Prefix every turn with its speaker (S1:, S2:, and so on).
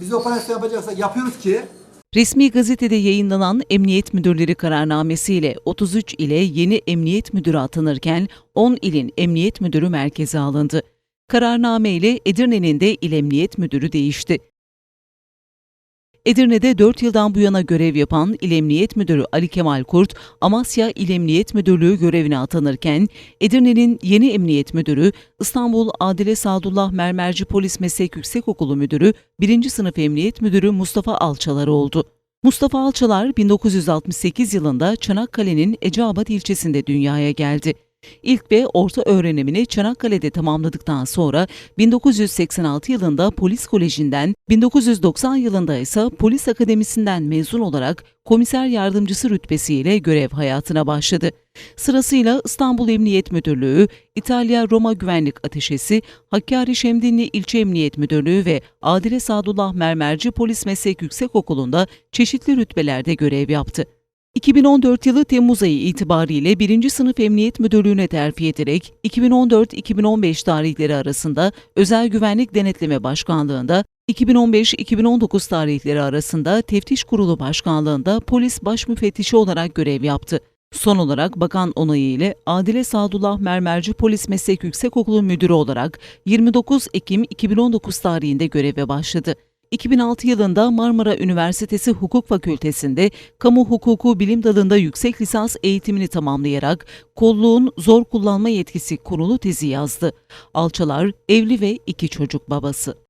S1: Biz operasyon yapacaksak yapıyoruz ki
S2: Resmi gazetede yayınlanan Emniyet Müdürleri kararnamesiyle 33 ile yeni emniyet müdürü atanırken 10 ilin emniyet müdürü merkeze alındı. Kararname ile Edirne'nin de il emniyet müdürü değişti. Edirne'de 4 yıldan bu yana görev yapan İl Emniyet Müdürü Ali Kemal Kurt, Amasya İl Emniyet Müdürlüğü görevine atanırken, Edirne'nin yeni Emniyet Müdürü, İstanbul Adile Sadullah Mermerci Polis Meslek Yüksekokulu Müdürü, 1. Sınıf Emniyet Müdürü Mustafa Alçalar oldu. Mustafa Alçalar 1968 yılında Çanakkale'nin Eceabat ilçesinde dünyaya geldi. İlk ve orta öğrenimini Çanakkale'de tamamladıktan sonra 1986 yılında Polis Koleji'nden, 1990 yılında ise Polis Akademisi'nden mezun olarak komiser yardımcısı rütbesiyle görev hayatına başladı. Sırasıyla İstanbul Emniyet Müdürlüğü, İtalya Roma Güvenlik Ateşesi, Hakkari Şemdinli İlçe Emniyet Müdürlüğü ve Adile Sadullah Mermerci Polis Meslek Yüksekokulu'nda çeşitli rütbelerde görev yaptı. 2014 yılı Temmuz ayı itibariyle 1. Sınıf Emniyet Müdürlüğü'ne terfi ederek 2014-2015 tarihleri arasında Özel Güvenlik Denetleme Başkanlığı'nda, 2015-2019 tarihleri arasında Teftiş Kurulu Başkanlığı'nda polis baş müfettişi olarak görev yaptı. Son olarak bakan onayı ile Adile Sadullah Mermerci Polis Meslek Yüksekokulu Müdürü olarak 29 Ekim 2019 tarihinde göreve başladı. 2006 yılında Marmara Üniversitesi Hukuk Fakültesi'nde Kamu Hukuku Bilim Dalı'nda yüksek lisans eğitimini tamamlayarak kolluğun zor kullanma yetkisi konulu tezi yazdı. Alçalar evli ve iki çocuk babası.